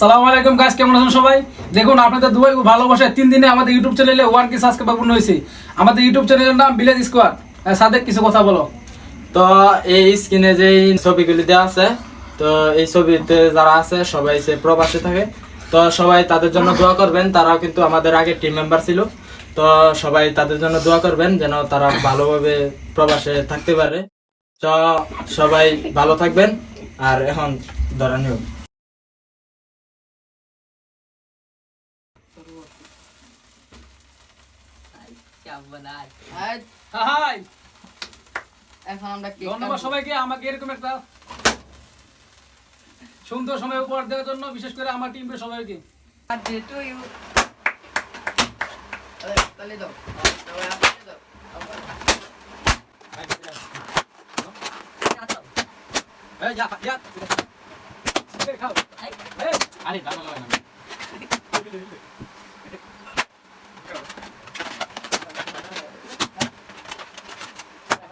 সালাম আলাইকুম গাইস কেমন আছেন সবাই? দেখুন, আপনাদের দুবাই ভালোবাসা তিন দিনে আমাদের ইউটিউব চ্যানেলে ওয়ান কে সাবস্ক্রাইবার পূর্ণ হয়েছে। আমাদের ইউটিউব চ্যানেলের নাম ভিলেজ স্কোয়াড সাদেক, কিছু কথা বলো। তো এই স্ক্রিনে যে ছবিগুলি দেওয়া আছে, তো এই ছবিতে যারা আছে, সবাই সে প্রবাসে থাকে। তো সবাই তাদের জন্য দোয়া করবেন, তারাও কিন্তু আমাদের আগে টিম মেম্বার ছিল। তো সবাই তাদের জন্য দোয়া করবেন, যেন তারা ভালোভাবে প্রবাসে থাকতে পারে। তো সবাই ভালো থাকবেন, আর এখন ধরা নিও হাই। এখন আমরা ধন্যবাদ সবাইকে আমাকে এরকম একটা সুন্দর সময় উপহার দেওয়ার জন্য বিশেষ করে আমার টিমের সবাইকে. আরে, তালি